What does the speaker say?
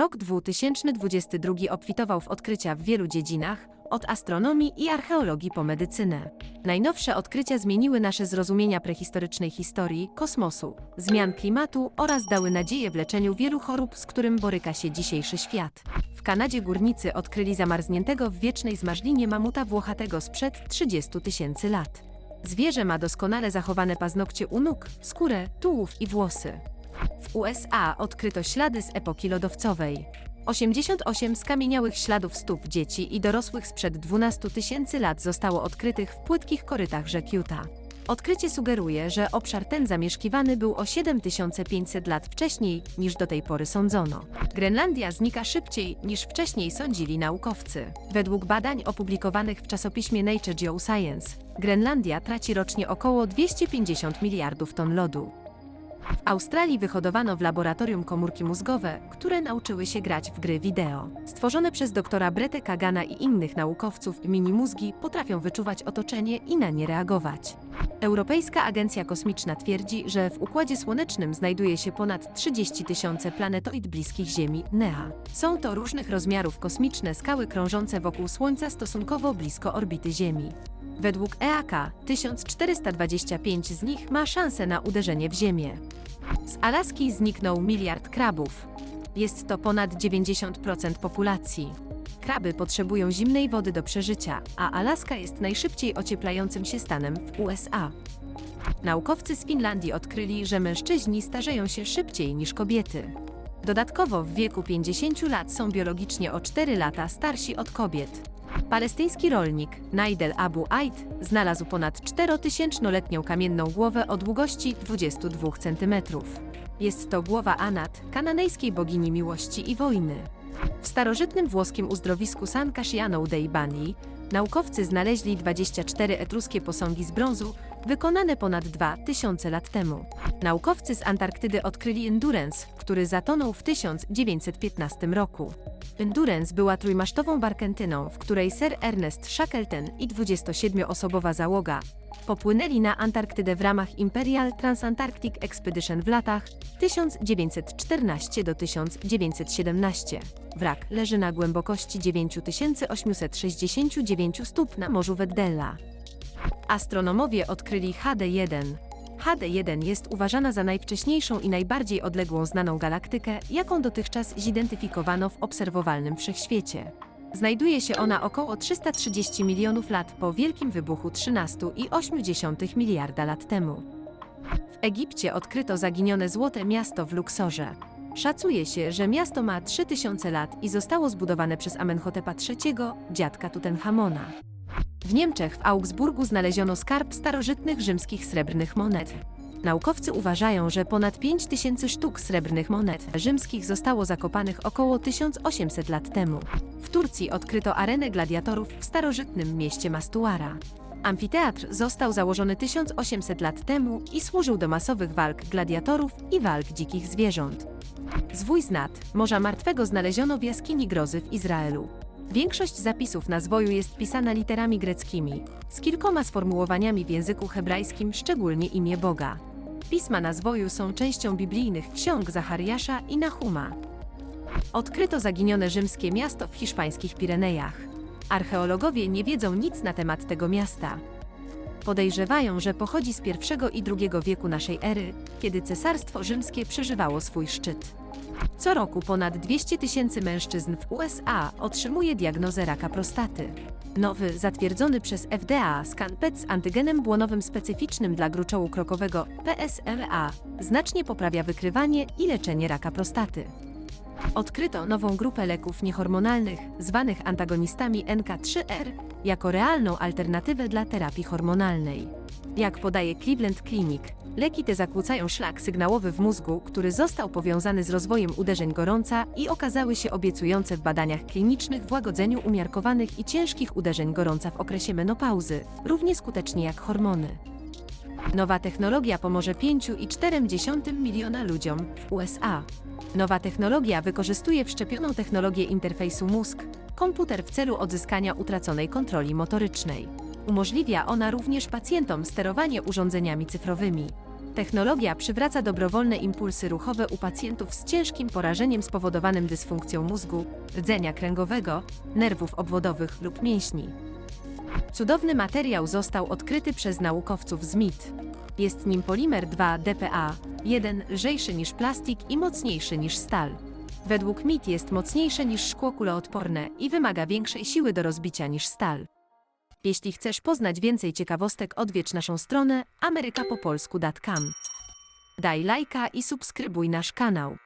Rok 2022 obfitował w odkrycia w wielu dziedzinach, od astronomii i archeologii po medycynę. Najnowsze odkrycia zmieniły nasze zrozumienia prehistorycznej historii, kosmosu, zmian klimatu oraz dały nadzieję w leczeniu wielu chorób, z którym boryka się dzisiejszy świat. W Kanadzie górnicy odkryli zamarzniętego w wiecznej zmarzlinie mamuta włochatego sprzed 30 tysięcy lat. Zwierzę ma doskonale zachowane paznokcie u nóg, skórę, tułów i włosy. W USA odkryto ślady z epoki lodowcowej. 88 skamieniałych śladów stóp dzieci i dorosłych sprzed 12 tysięcy lat zostało odkrytych w płytkich korytach rzek Utah. Odkrycie sugeruje, że obszar ten zamieszkiwany był o 7500 lat wcześniej niż do tej pory sądzono. Grenlandia znika szybciej niż wcześniej sądzili naukowcy. Według badań opublikowanych w czasopiśmie Nature Geoscience, Grenlandia traci rocznie około 250 miliardów ton lodu. W Australii wyhodowano w laboratorium komórki mózgowe, które nauczyły się grać w gry wideo. Stworzone przez doktora Bretę Kagana i innych naukowców, mini-mózgi potrafią wyczuwać otoczenie i na nie reagować. Europejska Agencja Kosmiczna twierdzi, że w Układzie Słonecznym znajduje się ponad 30 tysiące planetoid bliskich Ziemi, NEA. Są to różnych rozmiarów kosmiczne skały krążące wokół Słońca stosunkowo blisko orbity Ziemi. Według EAK 1425 z nich ma szansę na uderzenie w Ziemię. Z Alaski zniknął miliard krabów. Jest to ponad 90% populacji. Kraby potrzebują zimnej wody do przeżycia, a Alaska jest najszybciej ocieplającym się stanem w USA. Naukowcy z Finlandii odkryli, że mężczyźni starzeją się szybciej niż kobiety. Dodatkowo w wieku 50 lat są biologicznie o 4 lata starsi od kobiet. Palestyński rolnik Naidel Abu Aid znalazł ponad 4000-letnią kamienną głowę o długości 22 cm. Jest to głowa Anat, kananejskiej bogini miłości i wojny. W starożytnym włoskim uzdrowisku San Casciano dei Bani naukowcy znaleźli 24 etruskie posągi z brązu wykonane ponad 2000 lat temu. Naukowcy z Antarktydy odkryli Endurance, który zatonął w 1915 roku. Endurance była trójmasztową barkentyną, w której Sir Ernest Shackleton i 27-osobowa załoga popłynęli na Antarktydę w ramach Imperial Transantarctic Expedition w latach 1914 do 1917. Wrak leży na głębokości 9869 stóp na Morzu Weddella. Astronomowie odkryli HD1. HD1 jest uważana za najwcześniejszą i najbardziej odległą znaną galaktykę, jaką dotychczas zidentyfikowano w obserwowalnym wszechświecie. Znajduje się ona około 330 milionów lat po Wielkim Wybuchu 13,8 miliarda lat temu. W Egipcie odkryto zaginione złote miasto w Luksorze. Szacuje się, że miasto ma 3000 lat i zostało zbudowane przez Amenhotepa III, dziadka Tutenchamona. W Niemczech w Augsburgu znaleziono skarb starożytnych rzymskich srebrnych monet. Naukowcy uważają, że ponad 5000 sztuk srebrnych monet rzymskich zostało zakopanych około 1800 lat temu. W Turcji odkryto arenę gladiatorów w starożytnym mieście Mastuara. Amfiteatr został założony 1800 lat temu i służył do masowych walk gladiatorów i walk dzikich zwierząt. Zwój z Nat, Morza Martwego znaleziono w jaskini Grozy w Izraelu. Większość zapisów na zwoju jest pisana literami greckimi, z kilkoma sformułowaniami w języku hebrajskim, szczególnie imię Boga. Pisma na zwoju są częścią biblijnych ksiąg Zachariasza i Nahuma. Odkryto zaginione rzymskie miasto w hiszpańskich Pirenejach. Archeologowie nie wiedzą nic na temat tego miasta. Podejrzewają, że pochodzi z I i II wieku naszej ery, kiedy Cesarstwo Rzymskie przeżywało swój szczyt. Co roku ponad 200 tysięcy mężczyzn w USA otrzymuje diagnozę raka prostaty. Nowy, zatwierdzony przez FDA skan PET z antygenem błonowym specyficznym dla gruczołu krokowego PSMA znacznie poprawia wykrywanie i leczenie raka prostaty. Odkryto nową grupę leków niehormonalnych, zwanych antagonistami NK3R, jako realną alternatywę dla terapii hormonalnej. Jak podaje Cleveland Clinic, leki te zakłócają szlak sygnałowy w mózgu, który został powiązany z rozwojem uderzeń gorąca i okazały się obiecujące w badaniach klinicznych w łagodzeniu umiarkowanych i ciężkich uderzeń gorąca w okresie menopauzy, równie skutecznie jak hormony. Nowa technologia pomoże 5,4 miliona ludziom w USA. Nowa technologia wykorzystuje wszczepioną technologię interfejsu mózg-komputer w celu odzyskania utraconej kontroli motorycznej. Umożliwia ona również pacjentom sterowanie urządzeniami cyfrowymi. Technologia przywraca dobrowolne impulsy ruchowe u pacjentów z ciężkim porażeniem spowodowanym dysfunkcją mózgu, rdzenia kręgowego, nerwów obwodowych lub mięśni. Cudowny materiał został odkryty przez naukowców z MIT. Jest nim polimer 2-DPA, jeden lżejszy niż plastik i mocniejszy niż stal. Według MIT jest mocniejsze niż szkło kuloodporne i wymaga większej siły do rozbicia niż stal. Jeśli chcesz poznać więcej ciekawostek, odwiedź naszą stronę amerykapopolsku.com. Daj lajka i subskrybuj nasz kanał.